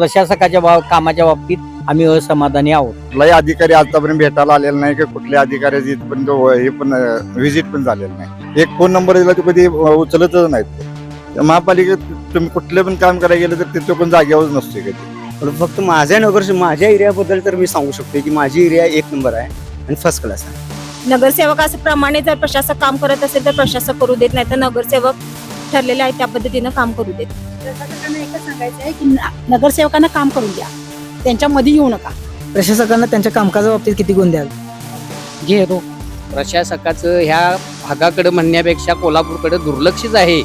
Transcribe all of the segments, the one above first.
प्रशासकाच्या बाब कामाच्या बाबतीत आम्ही असमाधानी आहोत. कुठलाही अधिकारी आतापर्यंत भेटायला आलेला नाही की कुठल्या अधिकाऱ्याची इथपर्यंत व- हे पण व्हिजिट पण झालेलं नाही. एक फोन नंबर दिला तो कधी अ, उचलतच नाहीत महापालिकेत तुम्ही कुठलं पण काम करायला गेलं तर तिथं पण जागेवर नसते कधी. पण फक्त माझ्या नगर माझ्या एरियाबद्दल तर मी सांगू शकतो की माझी एरिया एक नंबर आहे आणि फर्स्ट क्लास आहे. नगरसेवक असं प्रमाणे जर प्रशासक काम करत असेल तर प्रशासक करू देत नाही तर नगरसेवक ठरलेले आहेत त्या पद्धतीनं काम करू देत. प्रशासकांना एकच सांगायचं आहे की न- नगरसेवकांना काम करून द्या. त्यांच्यामध्ये येऊ नका. प्रशासकांना त्यांच्या कामकाजा बाबतीत किती गुण द्याल? झेरो प्रशासकाचं ह्या भागाकडे म्हणण्यापेक्षा कोल्हापूरकडे दुर्लक्षच आहे.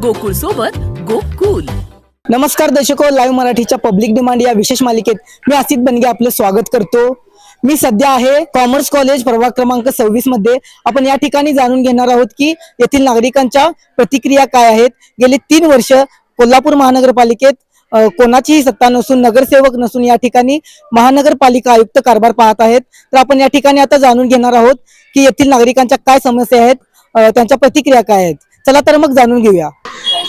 गोकुळ सोबत गोकुल. नमस्कार दर्शको लाईव्ह मराठीच्या पब्लिक डिमांड या विशेष मालिकेत मी असित बनगे आपलं स्वागत करतो. मी सध्या आहे कॉमर्स कॉलेज प्रभाग क्रमांक सव्वीसमध्ये. आपण या ठिकाणी जाणून घेणार आहोत की येथील नागरिकांच्या प्रतिक्रिया काय आहेत. गेली तीन वर्ष कोल्हापूर महानगरपालिकेत कोणाचीही सत्ता नसून नगरसेवक नसून या ठिकाणी महानगरपालिका आयुक्त कारभार पाहत आहेत. तर आपण या ठिकाणी आता जाणून घेणार आहोत की येथील नागरिकांच्या काय समस्या आहेत त्यांच्या प्रतिक्रिया काय आहेत. चला तर मग जाणून घेऊया.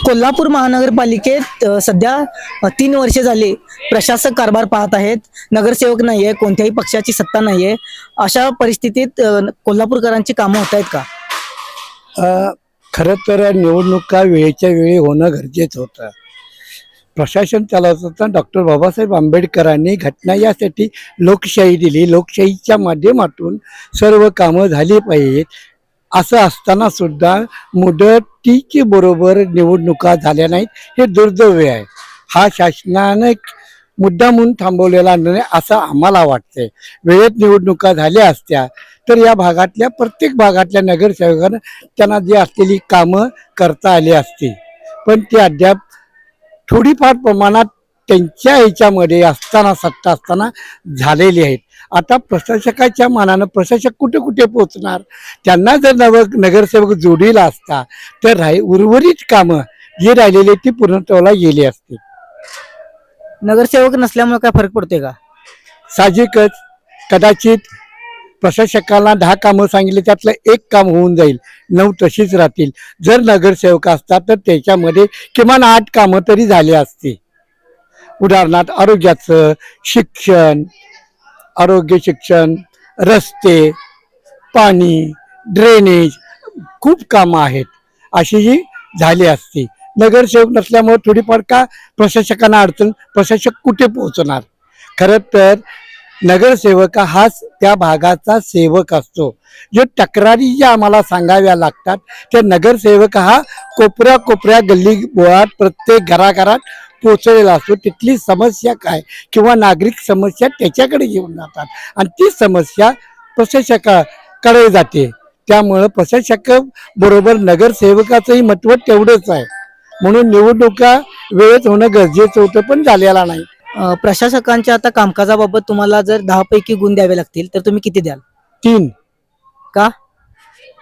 कोल्हापूर महानगरपालिकेत सध्या तीन वर्षे झाली प्रशासक कारभार पाहत आहेत. नगरसेवक नाही आहे कोणत्याही पक्षाची सत्ता नाही आहे अशा परिस्थितीत कोल्हापूरकरांची कामं होत आहेत का? खरं तर निवडणुका वेळेच्या वेळी होणं गरजेचं होतं. प्रशासन चालवत असताना डॉक्टर बाबासाहेब आंबेडकरांनी घटना यासाठी लोकशाही दिली. लोकशाहीच्या माध्यमातून सर्व कामं झाली पाहिजेत. असं असताना सुद्धा मुदतीची बरोबर निवडणुका झाल्या नाहीत. हे दुर्दैव आहे. हा शासनाने मुद्दा म्हणून थांबवलेला नाही असं आम्हाला वाटतंय. वेळेत निवडणुका झाल्या असत्या तर या भागातल्या प्रत्येक भागातल्या नगरसेवकांना त्यांना जी असलेली कामं करता आली असती. पण ते अद्याप थोडीफार प्रमाणात त्यांच्या ह्याच्यामध्ये असताना सत्ता असताना झालेली आहेत. आता प्रशासकाच्या मानानं प्रशासक कुठे कुठे पोचणार? त्यांना जर नव नगरसेवक जोडीला असता तर राही उर्वरित कामं जी राहिलेली ती पूर्णत्वाला गेली असती नगरसेवक नसल्यामुळे काय फरक पडतोय का? साहजिकच कदाचित प्रशासकाला दहा कामं सांगितले त्यातलं एक काम होऊन जाईल. नऊ तशीच राहतील. जर नगरसेवक असतात तर त्याच्यामध्ये किमान आठ कामं तरी झाली असती. उदाहरणार्थ आरोग्याचं शिक्षण आरोग्य शिक्षण रस्ते पाणी ड्रेनेज खूप कामं आहेत. अशी जी झाली असती. नगरसेवक नसल्यामुळे थोडीफार का प्रशासकांना अडचण प्रशासक कुठे पोहोचणार? खरं तर नगरसेवक हाच त्या भागाचा सेवक असतो. जो तक्रारी ज्या आम्हाला सांगाव्या लागतात त्या नगरसेवक हा कोपऱ्या कोपऱ्या गल्ली बोळात प्रत्येक घराघरात पोचलेला असतो तिथली समस्या काय? किंवा नागरिक समस्या त्याच्याकडे घेऊन जातात. आणि ती समस्या प्रशासकाकडे जाते. त्यामुळं प्रशासक बरोबर नगरसेवकाचंही महत्त्व तेवढंच आहे. म्हणून निवडणुका वेळेत होणं गरजेचं होतं पण झालेला नाही. प्रशासकांच्या आता कामकाजाबाबत तुम्हाला जर दहा पैकी गुण द्यावे लागतील तर तुम्ही किती द्याल? तीन. का?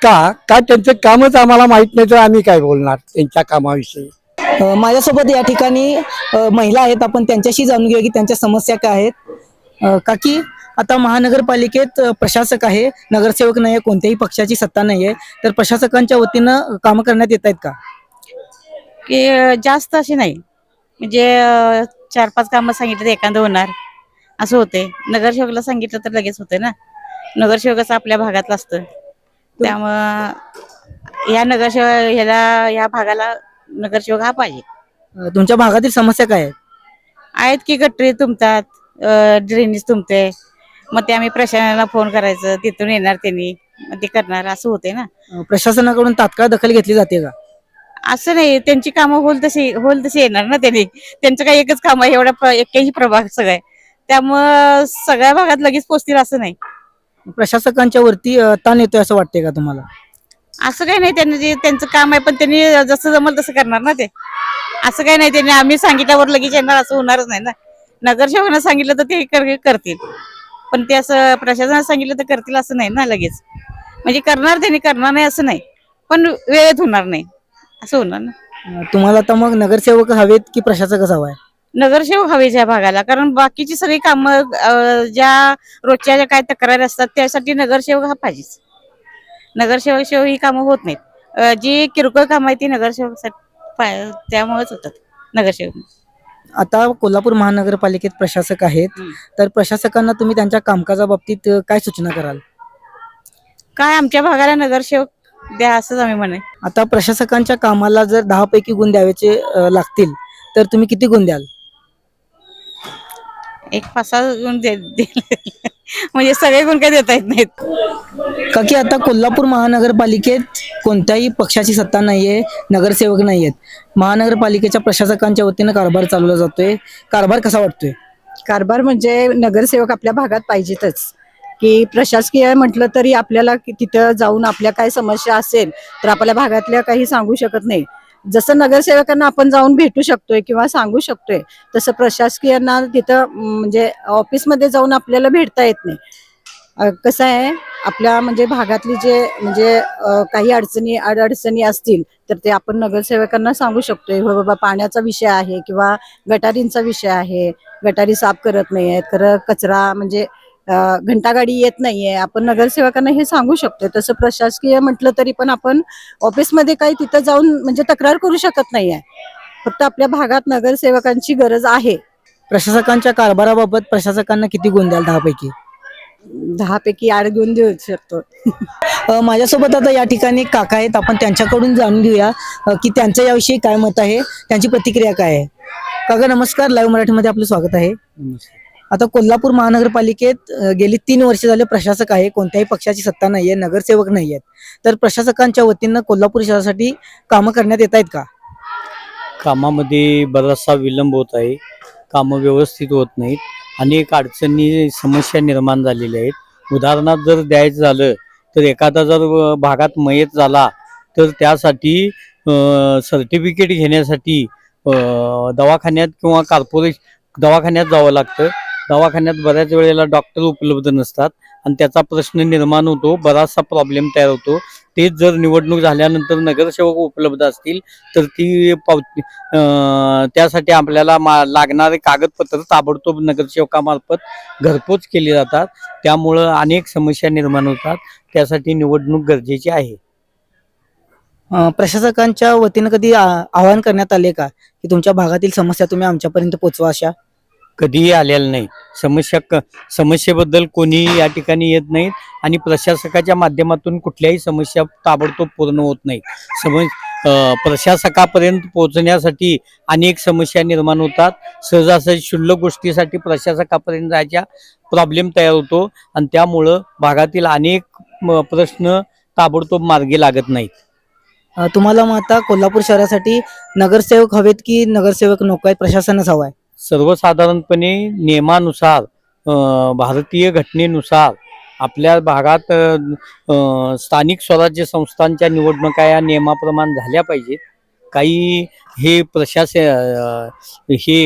का? का त्यांचं कामच आम्हाला माहीत नाही तर आम्ही काय बोलणार त्यांच्या कामाविषयी? माझ्यासोबत या ठिकाणी महिला आहेत. आपण त्यांच्याशी जाणून घेऊया की त्यांच्या समस्या काय आहेत. काकी का की आता महानगरपालिकेत प्रशासक आहे. नगरसेवक नाही आहे कोणत्याही पक्षाची सत्ता नाही आहे तर प्रशासकांच्या वतीनं कामं करण्यात येत आहेत का? की जास्त अशी नाही. म्हणजे चार पाच कामं सांगितलं तर एखादं होणार. असं होते नगरसेवकला सांगितलं तर लगेच होते ना. नगरसेवकच आपल्या भागातलं असतं त्यामुळं या नगरसेवक ह्याला या भागाला नगरसेवक हा पाहिजे. अ, तुमच्या भागातील समस्या काय आहेत? आहेत की गटरी तुंबतात ड्रेनेज तुंबते मग ते आम्ही प्रशासनाला फोन करायचं तिथून येणार त्यांनी मग ते करणार असं होते ना. अ, प्रशासनाकडून तात्काळ दखल घेतली जाते का? असं नाही त्यांची कामं होल तशी होल तशी येणार ना त्यांनी. त्यांचं काही एकच काम आहे एवढा प्र- एक्क्याऐंशी प्रभाग सगळं आहे. त्यामुळं सगळ्या भागात लगेच पोचतील असं नाही. प्रशासकांच्या वरती अ, ताण येतोय असं वाटतंय का तुम्हाला? असं काही नाही त्यांनी जे त्यांचं काम आहे पण त्यांनी जसं जमल तसं करणार ना ते. असं काही नाही त्यांनी आम्ही सांगितल्यावर लगेच येणार असं होणारच नाही ना. नगरसेवकांना सांगितलं तर ते कर- करतील. पण ते असं प्रशासनाला सांगितलं तर करतील असं नाही ना लगेच. म्हणजे करणार त्यांनी करणार नाही असं नाही. पण वेळेत होणार नाही. असं होणार ना. तुम्हाला आता मग नगरसेवक हवेत की प्रशासकच हवाय नगरसेवक हवे ज्या भागाला. कारण बाकीची सगळी कामं ज्या रोजच्या ज्या काय तक्रारी असतात त्यासाठी नगरसेवक हा पाहिजेच. नगरसेवक ही कामं होत नाहीत. जी किरकोळ कामं आहेत ती नगरसेवक त्यामुळेच होतात नगरसेवक. आता कोल्हापूर महानगरपालिकेत प्रशासक आहेत. तर प्रशासकांना तुम्ही त्यांच्या कामकाजाबाबतीत काय सूचना कराल? काय आमच्या भागाला नगरसेवक द्या असंच आम्ही म्हणे आता प्रशासकांच्या कामाला जर दहा पैकी गुण द्यावेचे लागतील तर तुम्ही किती गुण द्याल? एक पाच सहा गुण दे. म्हणजे सगळे गुण काही देता येत नाहीत. का की आता कोल्हापूर महानगरपालिकेत कोणत्याही पक्षाची सत्ता नाहीये नगरसेवक नाहीयेत. महानगरपालिकेच्या प्रशासकांच्या वतीनं कारभार चालवला जातोय. कारभार कसा वाटतोय? कारभार म्हणजे नगरसेवक आपल्या भागात पाहिजेतच. की प्रशासकीय म्हटलं तरी आपल्याला की तिथं जाऊन आपल्या काय समस्या असेल तर आपल्या भागातल्या काही सांगू शकत नाही. जसं नगरसेवकांना आपण जाऊन भेटू शकतोय किंवा सांगू शकतोय तसं प्रशासकीयांना तिथं म्हणजे ऑफिसमध्ये जाऊन आपल्याला भेटता येत नाही. कसं आहे आपल्या म्हणजे भागातली जे म्हणजे काही अडचणी अडचणी असतील तर ते आपण नगरसेवकांना सांगू शकतोय. हो बाबा पाण्याचा विषय आहे किंवा गटारींचा विषय आहे गटारी साफ करत नाहीयेत खरं कचरा म्हणजे घंटागाडी येत नाहीये. आपण नगरसेवकांना हे सांगू शकतो तसं प्रशासकीय म्हटलं तरी पण आपण ऑफिसमध्ये काही तिथं जाऊन म्हणजे तक्रार करू शकत नाहीये. फक्त आपल्या भागात नगरसेवकांची गरज आहे. प्रशासकांच्या कारभाराबाबत प्रशासकांना किती गुण द्याल दहा पैकी दहा पैकी आठ घेऊन देऊ शकतो. अ, माझ्यासोबत आता या ठिकाणी काका आहेत. आपण त्यांच्याकडून जाणून घेऊया अ, की त्यांच्या याविषयी काय मत आहे? त्यांची प्रतिक्रिया काय आहे? काका नमस्कार. लाईव्ह मराठीमध्ये आपलं स्वागत आहे. आता कोल्हापूर महानगरपालिकेत गेली तीन वर्ष झाले प्रशासक आहे कोणत्याही पक्षाची सत्ता नाहीये नगरसेवक नाही आहेत. तर प्रशासकांच्या वतीनं कोल्हापूर शहरासाठी कामं करण्यात येत आहेत का? कामामध्ये बराचसा विलंब होत आहे. कामं व्यवस्थित होत नाहीत. अनेक अडचणी समस्या निर्माण झालेल्या आहेत. उदाहरणार्थ जर द्यायचं झालं तर एखादा जर भागात मयत झाला तर त्यासाठी सर्टिफिकेट घेण्यासाठी दवाखान्यात किंवा कॉर्पोरेश दवाखान्यात जावं लागतं. दवाखान्यात बऱ्याच वेळेला डॉक्टर उपलब्ध नसतात आणि त्याचा प्रश्न निर्माण होतो बराचसा प्रॉब्लेम तयार होतो. तेच जर निवडणूक झाल्यानंतर नगरसेवक उपलब्ध असतील तर ती पावती त्यासाठी आपल्याला मा लागणारे कागदपत्र ताबडतोब नगरसेवकामार्फत घरपोच केली जातात. त्यामुळं अनेक समस्या निर्माण होतात. त्यासाठी निवडणूक गरजेची आहे. प्रशासकांच्या वतीनं कधी आवाहन करण्यात आले का? की तुमच्या भागातील समस्या तुम्ही आमच्यापर्यंत पोचवा अशा? कधीही आलेलं नाही. समस्या क समस्येबद्दल कोणी या ठिकाणी येत नाहीत आणि प्रशासकाच्या माध्यमातून कुठल्याही समस्या ताबडतोब पूर्ण होत नाही समज प्रशासकापर्यंत पोहोचण्यासाठी अनेक समस्या निर्माण होतात. सहजासहज क्षुल्लक गोष्टीसाठी प्रशासकापर्यंत जायच्या प्रॉब्लेम तयार होतो आणि त्यामुळं भागातील अनेक म, प्रश्न ताबडतोब मार्गी लागत नाहीत. तुम्हाला मग आता कोल्हापूर शहरासाठी नगरसेवक हवेत की नगरसेवक नको आहेत? प्रशासनच हवं आहे. सर्वसाधारणपणे नियमानुसार भारतीय घटनेनुसार आपल्या भागात स्थानिक स्वराज्य संस्थांच्या निवडणुका या नियमाप्रमाणे झाल्या पाहिजेत. काही हे प्रशासन हे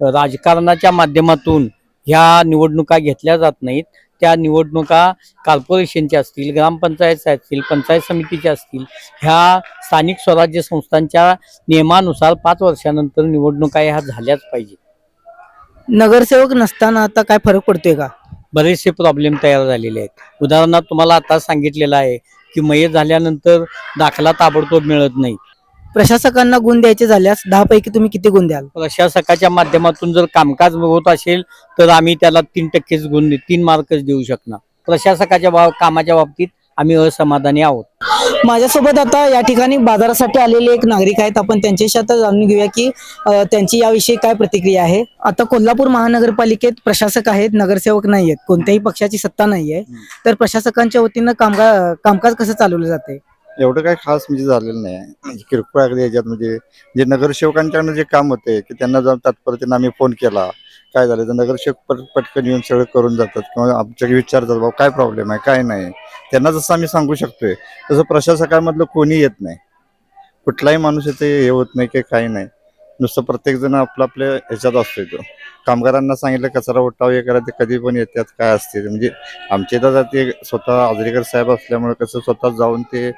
राजकारणाच्या माध्यमातून ह्या निवडणुका घेतल्या जात नाहीत. त्या निवडणुका कॉर्पोरेशनच्या असतील ग्रामपंचायत असतील पंचायत समितीच्या असतील ह्या स्थानिक स्वराज्य संस्थांच्या नियमानुसार पाच वर्षानंतर निवडणुका ह्या झाल्याच पाहिजे. नगरसेवक नसताना आता काय फरक पडतोय का? बरेचसे प्रॉब्लेम तयार झालेले आहेत. उदाहरणार्थ तुम्हाला आता सांगितलेलं आहे की मयत झाल्यानंतर दाखला ताबडतोब मिळत नाही. प्रशासकांना गुण द्यायचे झाल्यास दहा पैकी तुम्ही किती गुण द्याल? प्रशासकाच्या माध्यमातून जर कामकाज होत असेल तर आम्ही त्याला तीन टक्केच गुण तीन मार्कच देऊ शकणार. प्रशासकाच्या बाब कामाच्या बाबतीत आम्ही असमाधानी आहोत. माझ्यासोबत आता या ठिकाणी बाजारासाठी आलेले एक नागरिक आहेत. आपण त्यांच्याशी आता जाणून घेऊया की त्यांची याविषयी काय प्रतिक्रिया आहे. आता कोल्हापूर महानगरपालिकेत प्रशासक आहेत नगरसेवक नाही आहेत कोणत्याही पक्षाची सत्ता नाहीये. तर प्रशासकांच्या वतीनं कामकाज कामकाज कसं चालवलं जाते एवढं काही खास म्हणजे झालेलं नाही. म्हणजे किरकोळ अगदी याच्यात म्हणजे जे नगरसेवकांच्याकडनं जे काम होते की त्यांना जाऊन तात्परतेनं आम्ही फोन केला काय झालं तर नगरसेवक पट पटकन येऊन सगळं करून जातात. किंवा आमच्याकडे विचारतात बाबा काय प्रॉब्लेम आहे? काय नाही? त्यांना जसं आम्ही सांगू शकतोय तसं प्रशासकामधलं कोणी येत नाही. कुठलाही माणूस येते हे होत नाही की काही नाही. नुसतं प्रत्येक जण आपलं आपल्या ह्याच्यात असतोय तो. कामगारांना सांगितलं कचरा उठाव हे करा ते कधी पण येतात काय असते म्हणजे आमच्या इथं ते स्वतः आजरेकर साहेब असल्यामुळे कसं स्वतः जाऊन ते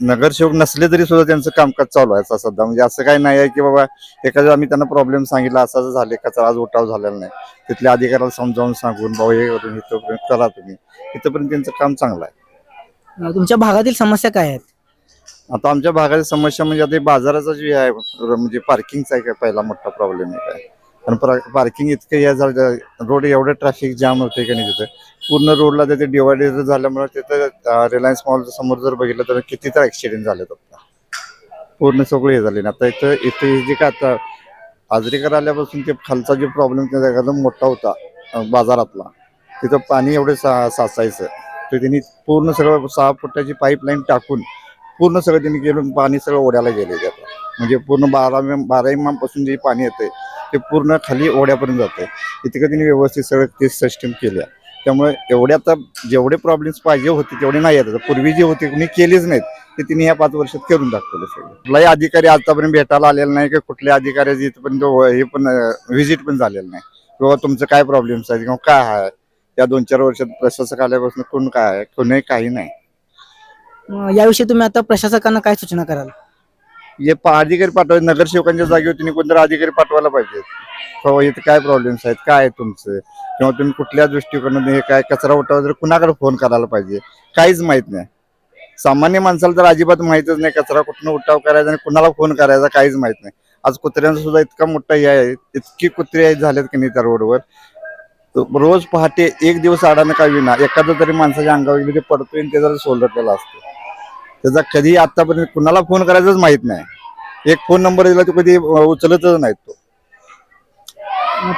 नगरसेवक नसले तरी सुद्धा त्यांचं कामकाज चालू आहे सध्या. म्हणजे असं काही नाही आहे की बाबा एखाद्या आम्ही त्यांना प्रॉब्लेम सांगितला असं झाले कचरा आज उठाव झालेला नाही. तिथल्या अधिकाऱ्याला समजावून सांगून बाबा हे करून इथंपर्यंत करा तुम्ही. इथंपर्यंत त्यांचं काम चांगलं आहे. तुमच्या भागातील समस्या काय आहेत? आता आमच्या भागाची समस्या म्हणजे आता बाजाराचा जे आहे म्हणजे पार्किंगचा आहे काय पहिला मोठा प्रॉब्लेम आहे. काय आणि पार्किंग इतकं या झालं रोड एवढं ट्रॅफिक जाम होते की नाही तिथं. पूर्ण रोडला तिथे डिवायडर झाल्यामुळे तिथं रिलायन्स मॉलच्या समोर जर बघितलं तर किती तर ॲक्सिडेंट झालेत आता पूर्ण सगळे हे झाले. आता इथं इथे जे काय आता आजरीकर आल्यापासून ते खालचा जो प्रॉब्लेम एकदम मोठा होता बाजारातला. तिथं पाणी एवढं सा साचायचं. तर त्यांनी पूर्ण सगळं सहा फुटाची पाईपलाईन टाकून पूर्ण सगळं त्यांनी गेलून पाणी सगळं ओढ्याला गेले त्यात म्हणजे पूर्ण बारा बारा इमामपासून जे पाणी येते ते पूर्ण खाली ओढ्यापर्यंत जाते इतकं त्यांनी व्यवस्थित सगळं ते सिस्टम केल्या. त्यामुळे एवढे आता जेवढे प्रॉब्लेम्स पाहिजे होते तेवढे नाही आहेत. पूर्वी जे होते कोणी केलेच नाहीत. ते तिने या पाच वर्षात करून दाखवले सगळे. कुठलाही अधिकारी आतापर्यंत भेटायला आलेला नाही की कुठल्या अधिकाऱ्याची इथपर्यंत हे पण व्हिजिट पण झालेलं नाही. किंवा तुमचं काय प्रॉब्लेम्स आहेत किंवा काय आहे? या दोन चार वर्षात प्रशासक आल्यापासून कोण काय आहे? कोणी काही नाही. याविषयी तुम्ही आता प्रशासकांना काय सूचना कराल? हे अधिकारी पाठवायचे नगरसेवकांच्या जागेवर तुम्ही कोणतरी अधिकारी पाठवायला पाहिजे. किंवा इथं काय प्रॉब्लेम्स आहेत? काय आहे तुमचं? किंवा तुम्ही कुठल्या दृष्टिकोनातून हे काय कचरा उठावा जर कुणाकडे फोन करायला पाहिजे? काहीच माहीत नाही. सामान्य माणसाला तर अजिबात माहितच नाही कचरा कुठनं उठाव करायचा आणि कुणाला फोन करायचा काहीच माहीत नाही. आज कुत्र्यांचा सुद्धा इतका मोठा हे आहे इतकी कुत्रे झालेत की नाही त्या रोडवर. रोज पहाटे एक दिवस आडानं का विना एखादं तरी माणसाच्या अंगावर पडतोय ते पडतोय आणि असतं. त्याचा कधी आतापर्यंत कुणाला फोन करायचंच माहीत नाही. एक फोन नंबर दिला तो कधी उचलतच नाही तो.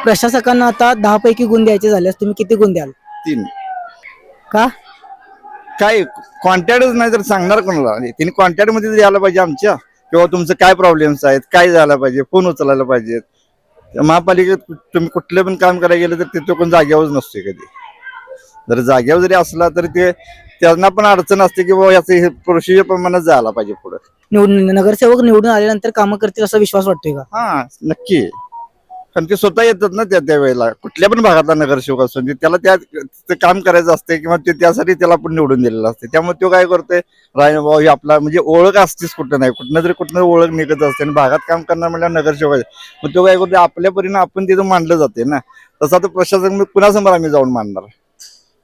प्रशासकांना आता दहा पैकी गुण द्यायचे झाल्यास तुम्ही किती गुण द्याल? तीन. का? काय कॉन्टॅक्टच नाही तर सांगणार कोणाला? आणि तिने कॉन्टॅक्टमध्ये तर यायला पाहिजे आमच्या किंवा तुमचं काय प्रॉब्लेम्स आहेत काय झालं पाहिजे फोन उचलायला पाहिजेत. त्या महापालिकेत तुम्ही कुठलं पण काम करायला गेलं तर तिथं कोण जाग्यावरच नसते कधी. जर जाग्यावर जरी असला तर ते त्यांना पण अडचण असते की बाबा याचं हे प्रोसिजर प्रमाणात जायला पाहिजे पुढे. निवडून नगरसेवक निवडून आल्यानंतर कामं करतील असा विश्वास वाटतोय का? हा नक्की. कारण ते स्वतः येतात ना त्या त्या वेळेला. कुठल्या पण भागातला नगरसेवक असतो ते त्याला त्या ते काम करायचं असते किंवा ते त्यासाठी त्याला पण निवडून दिलेलं असते. त्यामुळे तो काय करतोय राय भाऊ हे आपला म्हणजे ओळख असतेच कुठं नाही. कुठनं तरी कुठनं ओळख निघत असते आणि भागात काम करणार म्हणजे नगरसेवक. मग तो काय करतो आपल्या परीनं आपण तिथं मांडलं जाते ना. तसं आता प्रशासक मग कुणासमोर आम्ही जाऊन मांडणार.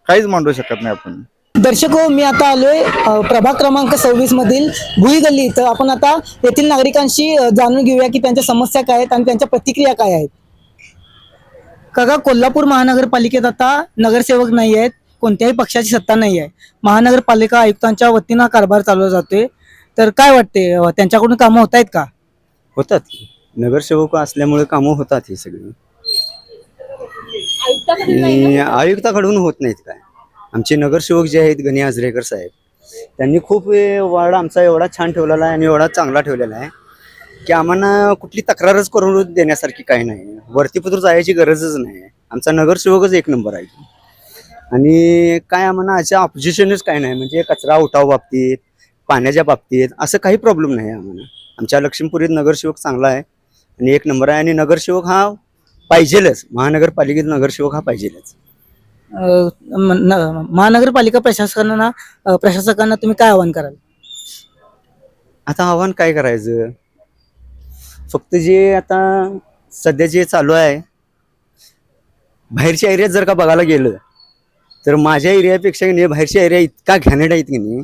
काहीच मांडू शकत नाही आपण. दर्शक हो मी आता आलोय प्रभाग क्रमांक सव्वीस मधील भुई गल्ली इथं. आपण आता येथील नागरिकांशी जाणून घेऊया की त्यांच्या समस्या काय आहेत आणि त्यांच्या प्रतिक्रिया काय आहेत. काका कोल्हापूर महानगरपालिकेत आता नगरसेवक नाही आहेत कोणत्याही पक्षाची सत्ता नाही आहे. महानगरपालिका आयुक्तांच्या वतीनं कारभार चालवला जातोय. तर काय वाटते त्यांच्याकडून कामं होत आहेत का? होतात नगरसेवक असल्यामुळे कामं होतात ही सगळी. आयुक्ताकडून होत नाहीत काय? आमचे नगरसेवक जे आहेत गणी आजरेकर साहेब त्यांनी खूप हे वार्ड आमचा एवढा छान ठेवलेला आहे आणि एवढा चांगला ठेवलेला आहे की आम्हाला कुठली तक्रारच करून देण्यासारखी काही नाही. वरतीपत्र जायची गरजच नाही. आमचा नगरसेवकच एक नंबर आहे. आणि काय आम्हाला अशा ऑपोजिशनच काय नाही. म्हणजे कचरा उठाव बाबतीत पाण्याच्या बाबतीत असं काही प्रॉब्लेम नाही आम्हाला आमच्या लक्ष्मीपुरीत नगरसेवक चांगला आहे आणि एक नंबर आहे. आणि नगरसेवक हा पाहिजेलच. महानगरपालिकेत नगरसेवक हा पाहिजेलच. महानगरपालिका प्रशासकांना प्रशासकांना तुम्ही काय आवाहन कराल? आता आव्हान काय करायचं? फक्त जे आता सध्या जे चालू आहे बाहेरच्या एरियात जर का बघायला गेलं तर माझ्या एरियापेक्षा की नाही बाहेरच्या एरिया इतका घॅनेट आहेत की नाही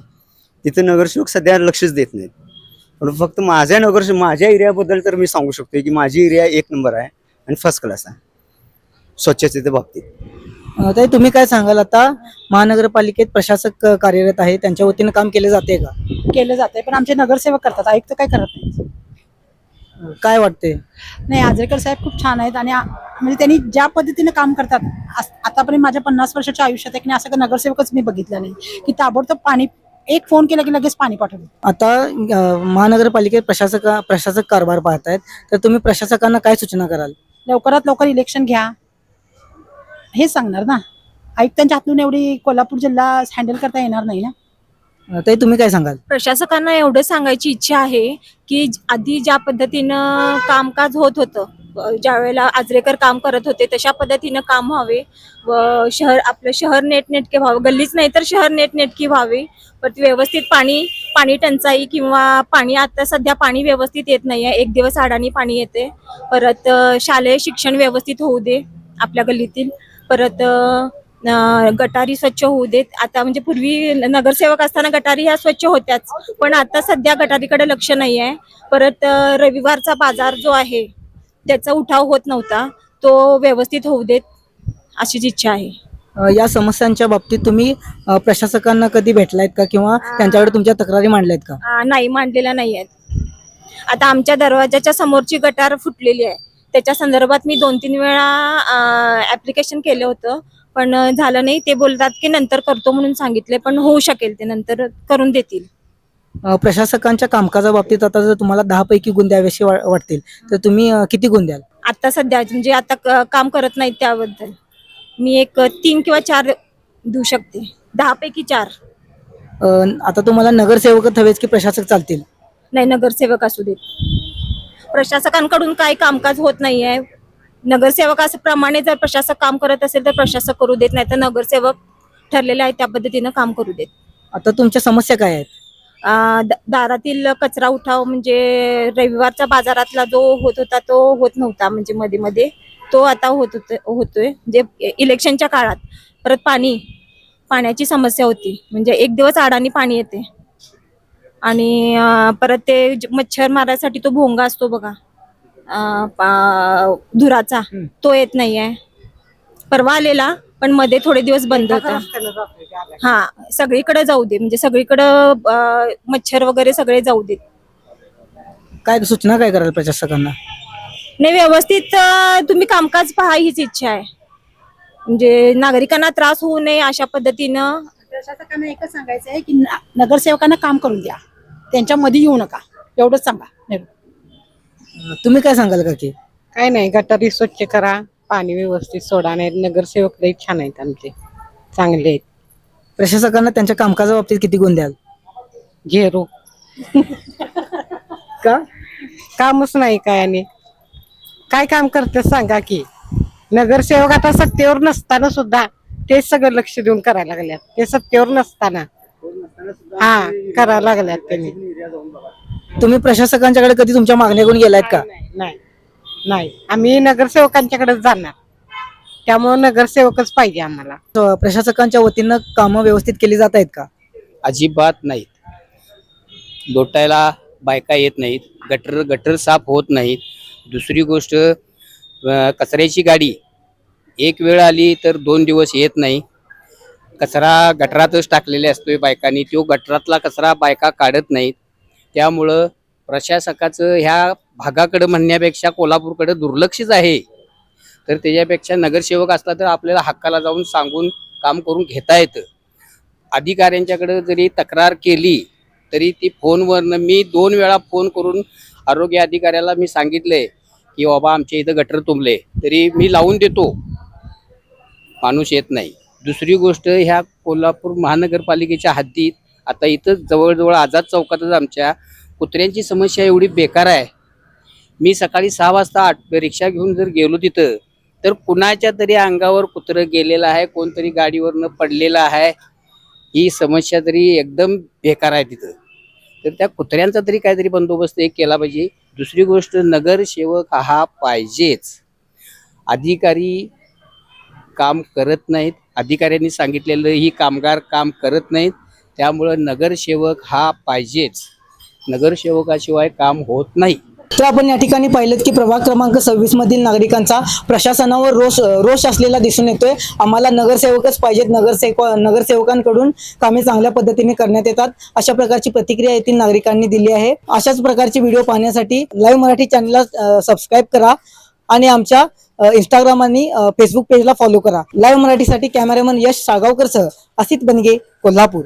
तिथं नगरसेवक सध्या लक्षच देत नाहीत. पण फक्त माझ्या नगर माझ्या एरियाबद्दल तर मी सांगू शकतो की माझी एरिया एक नंबर आहे आणि फर्स्ट क्लास आहे. स्वच्छतेच्या बाबतीत. ताई तुम्ही काय सांगाल आता? महानगरपालिकेत प्रशासक कार्यरत आहे त्यांच्या वतीनं काम केले जाते का? केलं जाते पण आमचे नगरसेवक करतात. आयुक्त काय करत नाही काय वाटते नाही आजरेकर साहेब खूप छान आहेत आणि आ- म्हणजे त्यांनी ज्या पद्धतीने काम करतात आस- आतापर्यंत माझ्या पन्नास वर्षाच्या आयुष्यात आहे की नाही असं काही नगरसेवकच मी बघितलं नाही. की ताबडतोब पाणी एक फोन केला की लगेच पाणी पाठवलं. आता अ, महानगरपालिकेत प्रशासक प्रशासक कारभार पाहतायत तर तुम्ही प्रशासकांना काय सूचना कराल? लवकरात लवकर इलेक्शन घ्या. हेच सांगणार ना. आयुक्तांच्या हातून एवढी कोल्हापूर जिल्हा हँडल करता येणार नाही ना? ताई तुम्ही काय सांगाल? प्रशासकांना एवढं सांगायची इच्छा आहे की आधी ज्या पद्धतीनं कामकाज होत होतं ज्या वेळेला आजरेकर काम करत होते तशा पद्धतीनं काम व्हावे व शहर आपलं शहर नेटनेटके व्हावं. गल्लीच नाही तर शहर नेटनेटकी व्हावे. परत व्यवस्थित पाणी पाणी टंचाई किंवा पाणी आता सध्या पाणी व्यवस्थित येत नाही आहे. एक दिवस आडाणी पाणी येते. परत शालेय शिक्षण व्यवस्थित होऊ दे आपल्या गल्लीतील. परत गटारी स्वच्छ होऊ देत. आता म्हणजे पूर्वी नगरसेवक असताना गटारी ह्या स्वच्छ होत्याच. पण आता सध्या गटारीकडे लक्ष नाही आहे. परत रविवारचा बाजार जो आहे त्याचा उठाव होत नव्हता. तो व्यवस्थित होऊ देत अशीच इच्छा आहे. या समस्यांच्या बाबतीत तुम्ही प्रशासकांना कधी भेटलायत का? किंवा त्यांच्याकडे तुमच्या तक्रारी मांडल्यात का? नाही मांडलेल्या नाही आहेत आता आमच्या दरवाजाच्या समोरची गटार फुटलेली आहे. त्याच्या संदर्भात मी दोन तीन वेळा ऍप्लिकेशन केलं होतं. पण झालं नाही. ते बोलतात की नंतर करतो म्हणून सांगितले पण होऊ शकेल ते. नंतर करून देतील. प्रशासकांच्या कामकाजाबाबतीत आता जर तुम्हाला दहा पैकी गुण वाटतील तर तुम्ही किती गुण द्याल? आता सध्या म्हणजे आता काम करत नाहीत त्याबद्दल. मी एक तीन किंवा चार देऊ शकते. दहा पैकी चार. आता तुम्हाला नगरसेवकच हवेच की प्रशासक चालतील? नाही नगरसेवक असू देत. प्रशासकांकडून काही कामकाज होत नाहीये. नगरसेवक असं प्रमाणे जर प्रशासक काम करत असेल तर प्रशासक करू देत नाही तर नगरसेवक ठरलेले आहेत त्या पद्धतीनं काम करू देत. आता तुमच्या समस्या काय आहेत? द- दारातील कचरा उठाव म्हणजे रविवारच्या बाजारातला जो होत होता तो होत नव्हता. म्हणजे मध्ये मध्ये तो आता होत होत होतोय. म्हणजे इलेक्शनच्या काळात परत पाणी पाण्याची समस्या होती. म्हणजे एक दिवस आडाणी पाणी येते. आणि परत ते मच्छर मारायसाठी तो भोंगा असतो बघा. अं, पा- धुराचा. तो येत नाहीये. परवा आलेला पण मध्ये थोडे दिवस बंद होता. हा सगळीकडे जाऊ दे. म्हणजे सगळीकडं मच्छर वगैरे सगळे जाऊ देत. काय सूचना काय कराल प्रशासकांना? नाही व्यवस्थित अं, तुम्ही कामकाज पहा हीच इच्छा आहे. म्हणजे नागरिकांना त्रास होऊ नये अशा पद्धतीनं. प्रशासकांना एकच सांगायचं आहे की न- नगरसेवकांना काम करून द्या. त्यांच्यामध्ये येऊ नका. एवढंच सांगा. तुम्ही काय सांगाल का की? काय नाही गटारी स्वच्छ करा पाणी व्यवस्थित सोडा नाही नगरसेवक लई छान आहेत आमचे. चांगले आहेत. प्रशासकांना त्यांच्या कामकाजाबाबतीत किती गुण द्याल? झेरो. का? कामच नाही काय आणि. काय काम करते सांगा की. नगरसेवक आता सत्तेवर नसताना सुद्धा ते सगळं लक्ष देऊन करायला लागल्यात. ते सत्तेवर नसताना. हा करायला लागल्यात त्यांनी. तुम्ही प्रशासकांच्याकडे कधी तुमच्या मागण्या घेऊन गेलायत का? नाही. नाही. आम्ही नगरसेवकांच्याकडेच जाणार. त्यामुळे नगरसेवकच पाहिजे आम्हाला. अ, प्रशासकांच्या वतीनं कामं व्यवस्थित केली जात आहेत का? अजिबात नाहीत. लोटायला बायका येत नाहीत. गटर गटर साफ होत नाहीत. दुसरी गोष्ट अं, कचऱ्याची गाडी एक वेळ आली तर दोन दिवस येत नाही. कचरा गटरातच टाकलेले असतोय बायकांनी. तो गटरातला कचरा बायका काढत नाहीत. त्यामुळं प्रशासकाचं ह्या भागाकडं म्हणण्यापेक्षा कोल्हापूरकडं दुर्लक्षच आहे. तर त्याच्यापेक्षा नगरसेवक असला तर आपल्याला हक्काला जाऊन सांगून काम करून घेता येतं. अधिकाऱ्यांच्याकडे जरी तक्रार केली तरी ती फोनवरनं मी दोन वेळा फोन करून आरोग्य अधिकाऱ्याला मी सांगितले की बाबा आमच्या इथं गटर तुंबले तरी मी लावून देतो. माणूस येत नाही. दुसरी गोष्ट ह्या कोल्हापूर महानगरपालिकेच्या हद्दीत आता इथं जवळजवळ आझाद चौकातच आमच्या कुत्र्यांची समस्या एवढी बेकार आहे. मी सकाळी सहा वाजता आठ रिक्षा घेऊन जर गेलो तिथं तर कुणाच्या तरी अंगावर कुत्रं गेलेलं आहे कोणतरी गाडीवरनं पडलेलं आहे ही समस्या तरी एकदम बेकार आहे तिथं. तर त्या कुत्र्यांचा तरी काहीतरी बंदोबस्त एक केला पाहिजे. दुसरी गोष्ट नगरसेवक हा पाहिजेच. अधिकारी काम करत नाहीत. अधिकाऱ्यांनी सांगितलेलं ही कामगार काम करत नाहीत. त्यामुळं नगरसेवक हा पाहिजेच. नगरसेवकाशिवाय काम होत नाही. तर आपण या ठिकाणी पाहिलं की प्रभाग क्रमांक सव्वीस मधील नागरिकांचा प्रशासनावर रोष रोष असलेला दिसून येतोय. आम्हाला नगरसेवकच पाहिजेत. नगरसेवक नगरसेवकांकडून कामे चांगल्या पद्धतीने करण्यात येतात. अशा प्रकारची प्रतिक्रिया येथील नागरिकांनी दिली आहे. अशाच प्रकारचे व्हिडिओ पाहण्यासाठी लाईव्ह मराठी चॅनलला सबस्क्राईब करा आणि आमच्या इंस्टाग्राम आणि फेसबुक पेजला फॉलो करा. लाईव्ह मराठीसाठी कॅमेरामन यश साळगावकर सह असित बनगे कोल्हापूर.